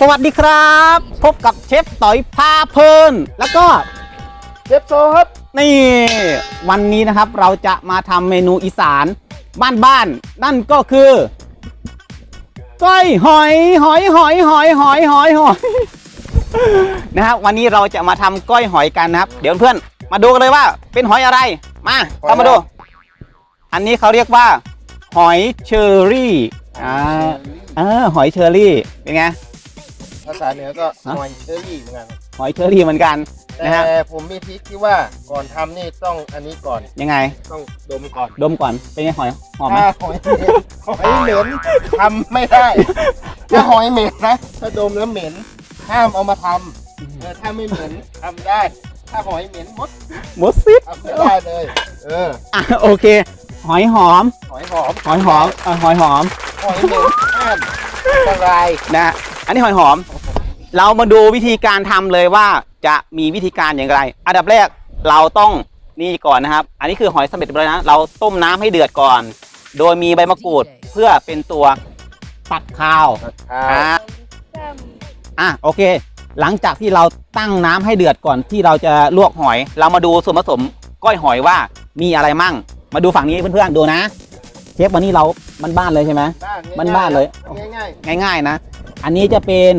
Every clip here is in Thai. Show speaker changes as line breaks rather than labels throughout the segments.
สวัสดีครับ พบกับเชฟต่อยพาเพลิน แล้วก็
เชฟโซครับ
นี่ วันนี้นะครับเราจะมาทำเมนูอีสาน บ้านๆนั่นก็คือก้อยหอยหอยหอยหอยหอยหอยหอยนะครับวันนี้เราจะมาทำก้อยหอยกันนะครับ เดี๋ยวเพื่อนมาดูกันเลยว่าเป็นหอยอะไร มาเข้ามาดู อันนี้เขาเรียกว่า หอยเชอรี่อ่า เออหอยเชอรี่เป็นไง
ภาษาเหนือก็
ฮะ
หอยเชอรี่เหมือนกัน
หอยเชอรี่เหมือนกันนะฮะ
แต่ผมมีทริคที่ว่าก่อนทำนี่ต้องอันนี้ก่อน
ยังไง
ต้องดมก่อน
ดมก่อนเป็นไงหอยหอมไหม
ถ้าหอยเหม็นหอยเหม็นทำไม่ได้ถ้าหอยเหม็นนะถ้าดมแล้วเหม็นห้ามเอามาทำเออถ้าไม่เหม็นทำได้ ถ้าหอยเหม็นมด
หมดซิป
ทำไม่ได้เลย เออ
อะโอเค หอยหอม
หอยหอม
หอยหอมเอ่อหอยหอม
หอยเหม็นห้ามอันตราย
นะอันนี้หอยหอม เรามาดูวิธีการทำเลยว่าจะมีวิธีการอย่างไร อันดับแรกเราต้องนี่ก่อนนะครับ อันนี้คือหอยสำเร็จไปแล้วนะเราต้มน้ำให้เดือดก่อน โดยมีใบมะกรูดเพื่อเป็นตัวตัดคาว
อ่า
อะอะโอเค หลังจากที่เราตั้งน้ำให้เดือดก่อนที่เราจะลวกหอย เรามาดูส่วนผสมก้อยหอยว่ามีอะไรมั่ง มาดูฝั่งนี้เพื่อนๆดูนะ เชฟวันนี้เรา บ้านๆเลยใช่ไหม
บ้าน
บ้านๆเลย
ง่าย
ง่าย ๆ นะ อันนี้จะเป็น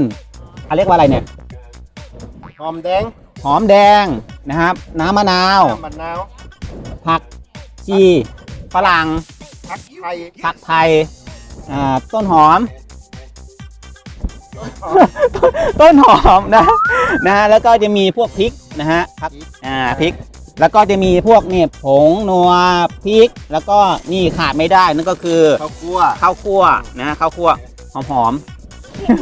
เขาเรียกว่าอะไรเนี่ย
ๆหอมแดง
หอมแดงนะครับ น้ำมะนาว
น้ำมะนาว
ผักชีฝรั่ง
ผักไทย
ผักไทยอ่าต้นหอม ต้นหอมนะนะฮะแล้วก็จะมีพวกพริกนะฮะครับอ่าพริก แล้วก็จะมีพวกนี่ผงนัวพริก แล้วก็นี่ขาดไม่ได้นั่นก็คือ
ข้าวคั่ว
ข้าวคั่วนะฮะข้าวคั่วหอมหอม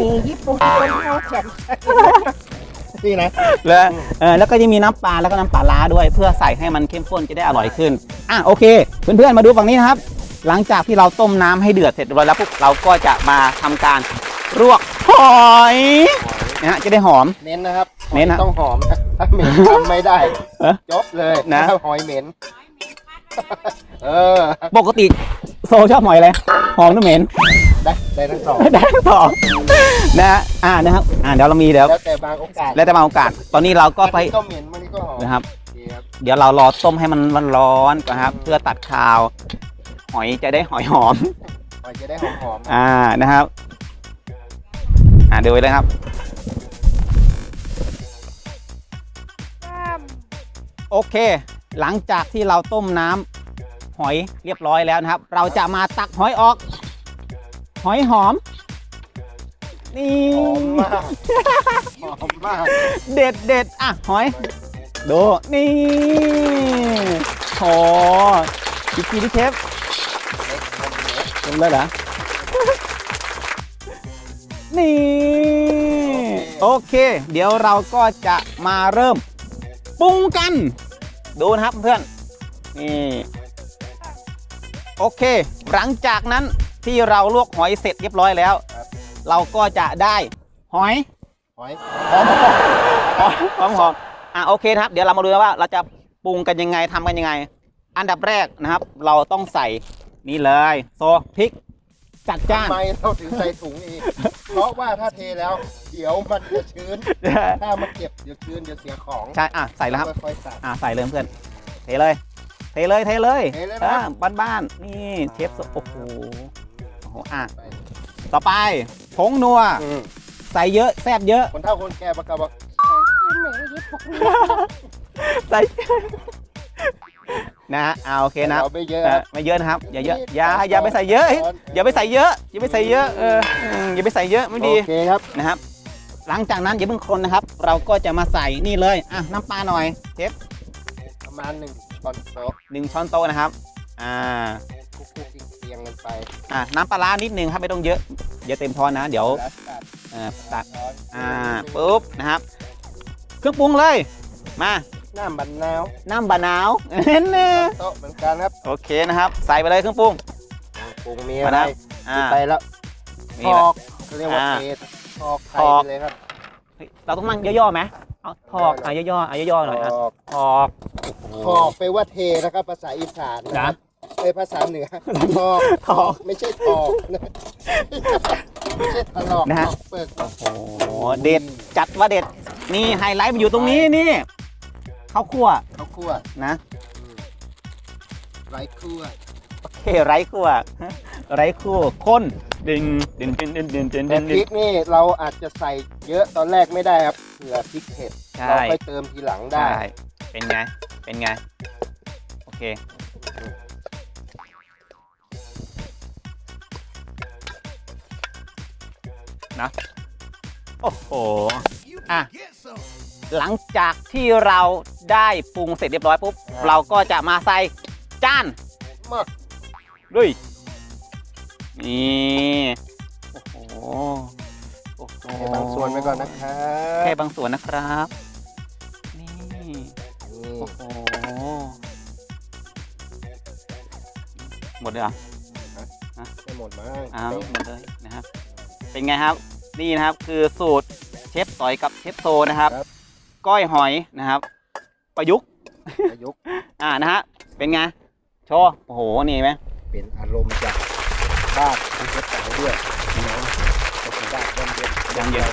มีญี่ปุ่นเป็นข้าวแข็งนี่นะ
ๆแล้วเออแล้วก็จะมีน้ำปลาแล้วก็น้ำปลาร้าด้วย เพื่อใส่ให้มันเข้มข้นจะได้อร่อยขึ้นอะโอเค เพื่อนๆมาดูฝั่งนี้นะครับ หลังจากที่เราต้มน้ำให้เดือดเสร็จเรียบร้อยแล้วปุ๊บเราก็จะมาทำการลวกหอยนะฮะจะได้หอม
เน้นนะครับ
เน้นนะ
ต้องหอมนะ ถ้าเหม็นทำไม่ได้
เอ๊ะ
จบเลย
นะ
ถ้าหอยเหม็น เออ
ปกติโซชอบหอยอะไรหอมหรือเหม็น
ได้ได้ทั้งสอง
ได้ทั้งสองนะฮะอ่านะครับอ่าเดี๋ยวเรามีเดี๋ยว
แล้วแต่บางโอกาส
แล้วแต่บางโอกาส ตอนนี้เราก็ไป
วันนี้ก็เหม็นวันนี้ก็หอม
นะครับ
โอเคครับ
เดี๋ยวเรารอต้มให้มันมันร้อนก่อนครับ เพื่อตัดคาว หอยจะได้หอยหอม
หอยจะได้หอมหอมๆ
อ่านะครับ อ่าดูไว้เลยครับ อเค หลังจากที่เราต้มน้ำหอยเรียบร้อยแล้วนะครับ เราจะมาตักหอยออก หอยหอม นี่
หอมมากหอมมาก
เด็ดเด็ดอะ หอย ดูนี่โหอีกทีที่เชฟเต็มเลยเหรอ นี่ โอเค เดี๋ยวเราก็จะมาเริ่มปรุงกัน ดูนะครับเพื่อนนี่โอเค หลังจากนั้นที่เราลวกหอยเสร็จเรียบร้อยแล้ว เราก็จะได้หอย
หอย
หอมหอมหอมอะโอเคนะครับ เดี๋ยวเรามาดูนะว่าเราจะปรุงกันยังไงทำกันยังไง อันดับแรกนะครับ เราต้องใส่นี่เลย โซพริก จัดจ้าน
ทำไมเราถึงใส่ถุงอีก เพราะว่าถ้าเทแล้ว เดี๋ยวมันจะชื้น ถ้ามาเก็บเดี๋ยวชื้นเดี๋ยวเสียของ
ใช่ อะ ใส่แล้วครับ
ค่อยๆใส่
อะ ใส่เลยเพื่อน เทเลย เทเลย เทเลย
เทเลยนะ
บ้านบ้านๆนี่เชฟโซโอ้โห โอ้โห อะ
ไป
ต่อไปผงนัว
อืม
ใส่เยอะ แซบเยอะ
คนเฒ่าคนแก่ประกาศบอก
ใส่ นะอ่าโอเคนะ
เราไม่เยอะ
เอ
ค
อ
รับ
ไม่เยอะนะครับอย่าเยอะอย่าอย่าไปใส่เยอะอย่าไปใส่เยอะอย่าไปใส่เยอะเอออืมอย่าไปใส่เยอะไม่ดี
โอเคครับ
นะครับ หลังจากนั้นอย่าเพิ่งคนนะครับ เราก็จะมาใส่นี่เลยอะน้ำปลาหน่อยเชฟ
ประมาณหนึ่งช้อนโต๊ะ
หนึ่งช้อนโต๊ะนะครับอ่า
คุกๆเคียงๆกันไป
อะน้ำปลาร้านิดนึงครับไม่ต้องเยอะอย่าเต็มช้อนนะ เดี๋ยว
แล้วตัด
เอ่อตัก
ช้อน
อ่าปุ๊บนะครับ เครื่องปรุงเลยมา
น้ำบันนาว
น้ำบะนาวเห็นเน
ช้อนโต๊ะเหมือนกันครับ
โอเคนะครับ ใส่ไปเลยเครื่องปรุง
ปรุงมีอะไร
มานะอ่า
ไปแล้ว
มี
ท
แล้
อ
ว
กเขาเรียกว่า
อ่า
เททอกไท
ทอก
ยไปเลยครับ
เฮ้ยเราต้องนั่งย่อๆไหมเอาถอกอะย่อๆอะย่อๆหน่อยอะ
ทอก
ถอก
ทอกไปลว่าเทนะครับ ภาษาอีสานนะ
นะ
เอ้ยภาษาเหนือทอก
ถอก
ไม่ใช่ทอกนะไม่ใช่ถลอก
นะฮะ
ออกเปลือก
โอ้โหเด็ดจัดว่าเด็ดนี่ไฮไลท์มันอยู่ตรงนี้นี่ ข้าวคั่ว
เขาวคั่ว
นะ
อืมไร้คั่ว
โอเคไร้คั่วไร้คั่วข้นดึงดึงดึงดึงดึงดึง
แต่
ดึง
พริกนี่เราอาจจะใส่เยอะตอนแรกไม่ได้ครับเผื่อพริกเผ็ด
ใช่
เราค่อยเติมทีหลังได้
ใช่เป็นไง เป็นไง โอเค นะ โอ้โห อะ หลังจากที่เราได้ปรุงเสร็จเรียบร้อยปุ๊บ
ครับ
เราก็จะมาใส่จาน
มา
ด้วยนี่โอ้โหโอ้โห
ให้บางส่วนไปก่อนนะครับ
แค่บางส่วนนะครับนี่
นี่
โอ้โหหมดเลยเหรอ
ไม่หมดมั้ง
อ้าวหมดเลยนะครับ เป็นไงครับนี่นะครับคือสูตรเชฟต่อยกับเชฟโซนะครับ ก้อยหอยนะครับ ประยุกต์
ประยุกต์
อ่านะฮะเป็นไงโชว์โอ้โหนี่ไหม
เป็นอารมณ์จากบ้านของเชฟเต๋าด้วยน้องเป็นบ้านย่ำเย็น
ย่ำเย็น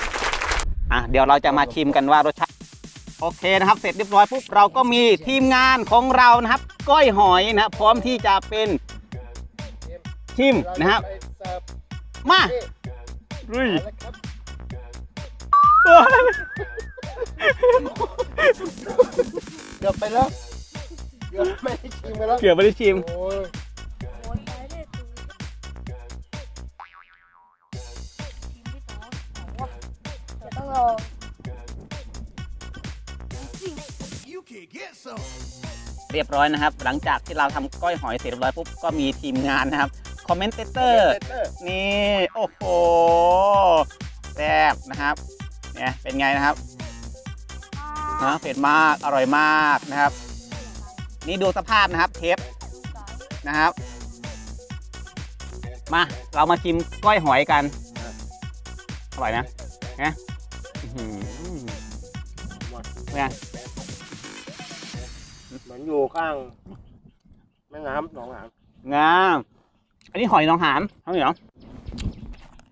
อะเดี๋ยวเราจะมาชิมกันว่ารสชาติโอเคนะครับ เสร็จเรียบร้อยปุ๊บเราก็มีทีมงานของเรานะครับ ก้อยหอยนะครับพร้อมที่จะเป็นชิมนะครับ
ไปเสิร์ฟ
มา
นี่
ลุย
เอาละครับเกือบไปแล้วเกือบไม่ได้ชิมไปแล้ว
เกือบไม่ได้ชิม
โอ้ย
โอนไปเลยคือทีมที่สองของว่าจะต้องรอสิ่ง
You can get some.
เรียบร้อยนะครับ หลังจากที่เราทำก้อยหอยเสร็จเรียบร้อยปุ๊บก็มีทีมงานนะครับ คอมเมนเตเตอร์
เตอร์
นี่ โอ้โหแซ่บนะครับ เนี่ย เป็นไงนะครับ นะเผ็ดมากอร่อยมากนะครับ นี่ดูสภาพนะครับเทปนะครับ มาเรามาชิมก้อยหอยกันอร่อยนะนะอื้อหือเป็นไง
เหมือนอยู่ข้างแม่น้ำหนองหาน
งามอันนี้หอยนองหานข้าวเหนียว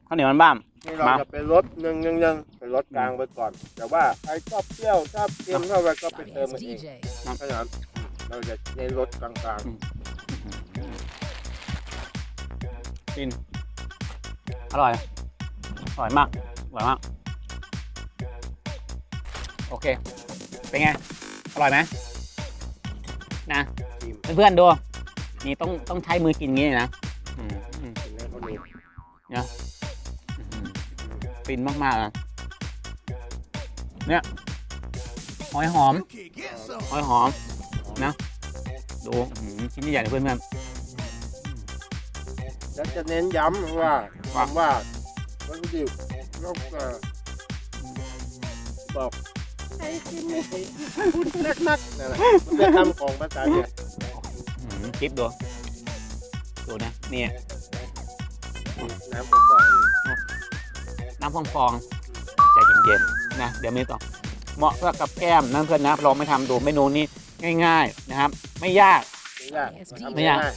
ข้าวเหนียวมันบ้าม
นี่เรา
มา
จะเป็นรสหนึ่งยังยังเป็น รสกลางไปก่อน แต่ว่าใครชอบเปรี้ยวชอบเค็มเท่าไหรก็ไปเติมมันเองเพราะฉะนั้นเราจะใช้รสกลาง
กิน อร่อย อร่อยมาก อร่อยมาก โอเค เป็นไง อร่อยไหมนะ
ๆชิม
เพื่อนๆดู นี่ต้องต้องใช้มือกินงี้เลยนะอืมอืม
กินให้เขาดู
อืมฟินมากๆอะ เนี่ย หอยหอม
You can get some.
หอยหอม นะ ดูอื้อหือชิ้นใหญ่ๆเลยเพื่อน
แล้วจะเน้นย้ำว่าความว่าวัตถุดิบนอกจากบอกให้กินให้พูดนักๆนั่นแหละมันเป็นคำของภาษาเนี่ย
ๆอื้อหือคลิปดู ดูนะเนี่ย
น้ำกระป๋องนี่
น้ำฟองๆ ใจเย็นๆนะเดี๋ยวมีต่อเหมาะสำหรับกับแก้มนะเพื่อนนะลองไม่ทำดูเมนูนี้ง่าย ๆนะครับ ไม่ยาก
ไม่ยากทำ
ไม่ยาก
ง่าย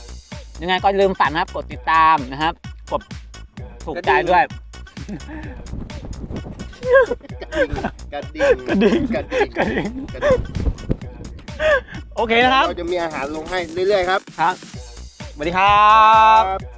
ยังไงก็อย่าลืมฝากนะครับกดติดตามนะครับกดถูกใจด้วย
กระดิ่งกระดิ่ง
กระดิ่ง
กระดิ่ง
กระดิ่ง
กระดิ่ง
โอเคนะครับ
เราจะมีอาหารลงให้เรื่อยๆครับ
ครับสวัสดีครับ
ครับ